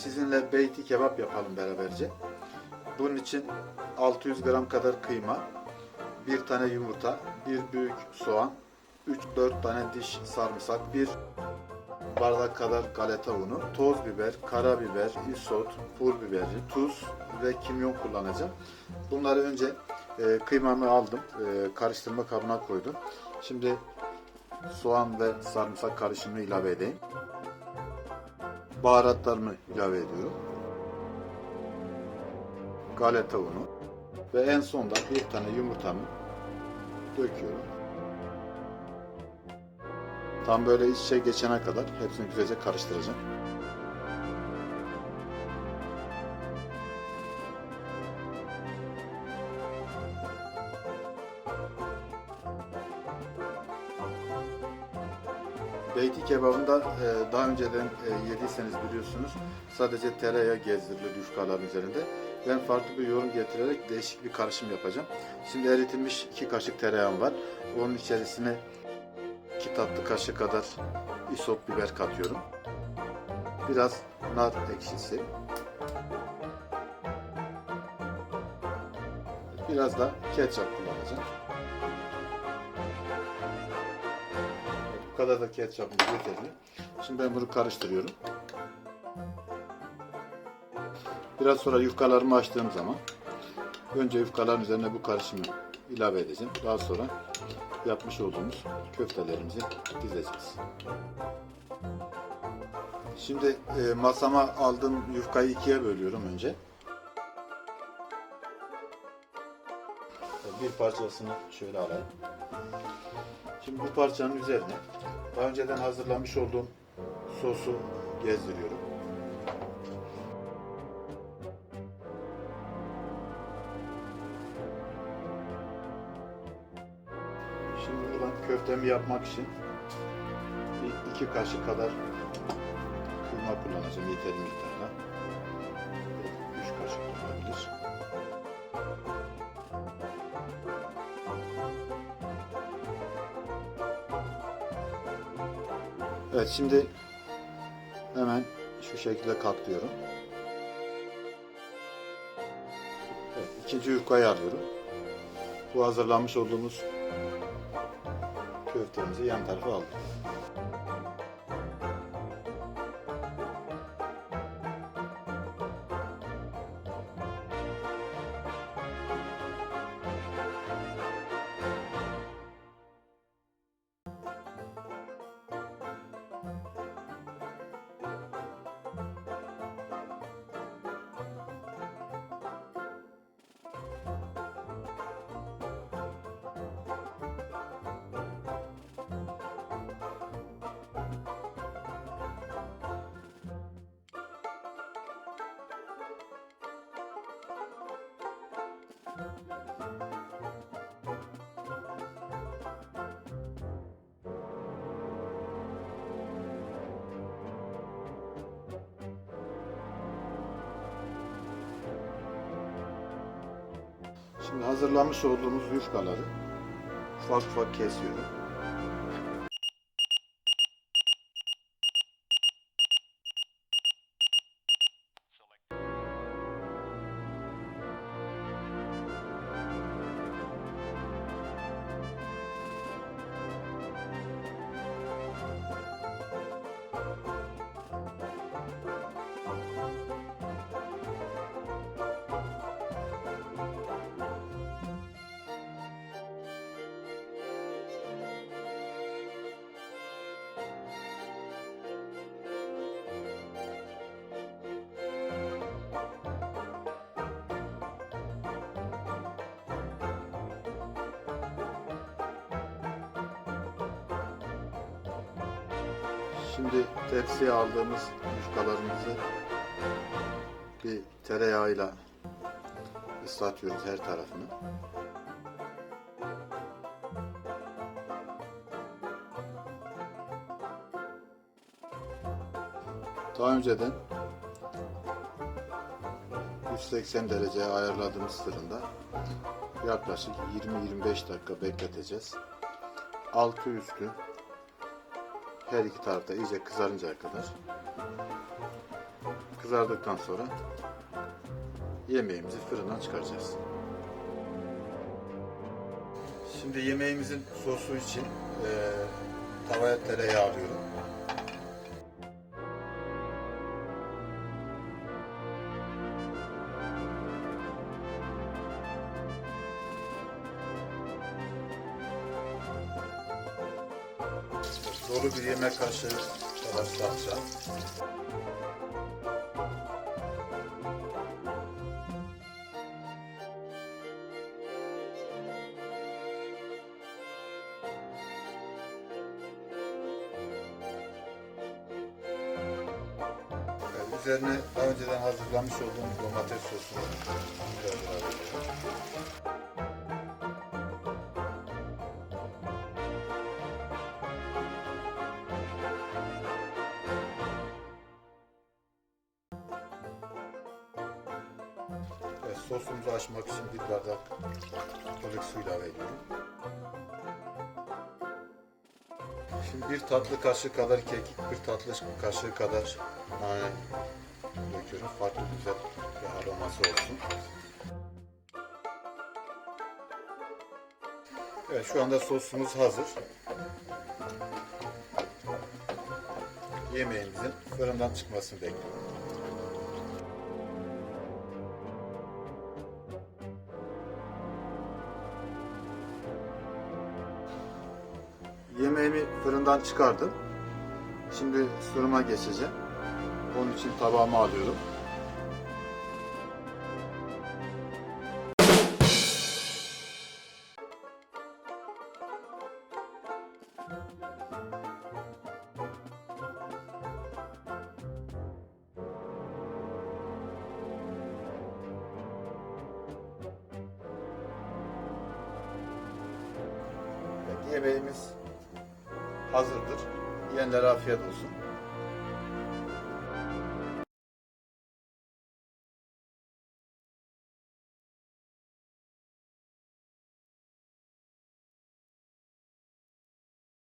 sizinle beyti kebap yapalım beraberce. Bunun için 600 gram kadar kıyma, bir tane yumurta, bir büyük soğan, 3-4 tane diş sarımsak, bir bardak kadar galeta unu, toz biber, karabiber, isot, pul biberi, tuz ve kimyon kullanacağım. Bunları önce e, kıymamı aldım, e, karıştırma kabına koydum. Şimdi soğan ve sarımsak karışımını ilave edeyim. Baharatlarımı ilave ediyorum. Galeta unu ve en sonda bir tane yumurtamı döküyorum. Tam böyle iç içe geçene kadar hepsini güzelce karıştıracağım. Beyti kebabında e, daha önceden e, yediyseniz biliyorsunuz sadece tereyağı gezdirilir yufkaların üzerinde. Ben farklı bir yorum getirerek değişik bir karışım yapacağım. Şimdi eritilmiş iki kaşık tereyağım var. Onun içerisine iki tatlı kaşık kadar isot biber katıyorum. Biraz nar ekşisi. Biraz da ketçap kullanacağım. Kadar da ketçapımız yeterli. Şimdi ben bunu karıştırıyorum. Biraz sonra yufkalarımı açtığım zaman önce yufkaların üzerine bu karışımı ilave edeceğim. Daha sonra yapmış olduğumuz köftelerimizi dizeceğiz. Şimdi e, masama aldığım yufkayı ikiye bölüyorum önce. Bir parçasını şöyle alayım. Şimdi bu parçanın üzerine daha önceden hazırlamış olduğum sosu gezdiriyorum. Şimdi buradan köftemi yapmak için bir iki kaşık kadar kıyma kullanacağım yeterli miktarda. Evet şimdi hemen şu şekilde katlıyorum. Evet, ikinci yufkayı alıyorum. Bu hazırlanmış olduğumuz köftemizi yan tarafa aldım. Şimdi hazırlamış olduğumuz yufkaları ufak ufak kesiyorum. Şimdi tepsiye aldığımız yufkalarımızı bir tereyağıyla ıslatıyoruz her tarafını. Daha önceden 180 dereceye ayarladığımız fırında yaklaşık 20-25 dakika bekleteceğiz. Altı üstü her iki tarafta iyice kızarıncaya kadar kızardıktan sonra yemeğimizi fırından çıkaracağız. Şimdi yemeğimizin sosu için eee tavaya tereyağı alıyorum. Dolu bir yemek kaşığı kadar salça. Üzerine daha önceden hazırlamış olduğum domates sosunu biraz sosumuzu açmak için bir bardak ılık su ilave ediyorum. Şimdi bir tatlı kaşığı kadar kekik, bir tatlı kaşığı kadar nane döküyorum. Farklı güzel bir aroması olsun. Evet şu anda sosumuz hazır. Yemeğimizin fırından çıkmasını bekliyorum. Fırından çıkardım. Şimdi sunuma geçeceğim. Onun için tabağıma alıyorum. Yemeğimiz hazırdır. Yiyenlere afiyet olsun.